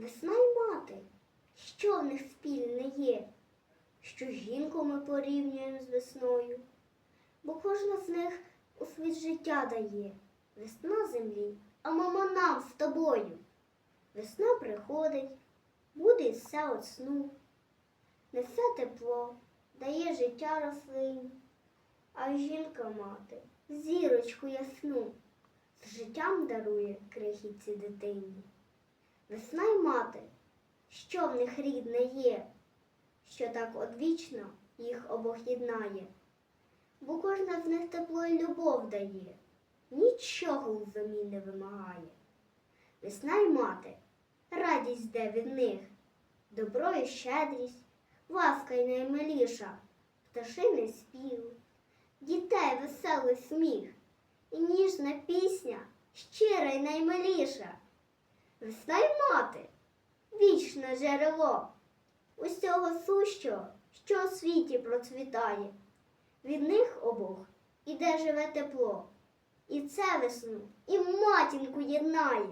Весна й мати, що в них спільне є, що жінку ми порівнюємо з весною, бо кожна з них у світ життя дає. Весна землі, а мама нам з тобою. Весна приходить, буде все от сну, несе тепло, дає життя рослині, а жінка мати зірочку ясну з життям дарує крихітці дитині. Весна й мати, що в них рідне є, що так одвічно їх обох єднає, бо кожна з них тепло й любов дає, нічого взамін не вимагає. Весна й мати, радість де від них, добро і щедрість, ласка й наймиліша, пташиний спів, дітей веселий сміх, і ніжна пісня, щира й наймиліша. Весна й мати, вічне джерело, усього сущого, що у світі процвітає. Від них обох іде живе тепло, і це весну, і матінку єднає.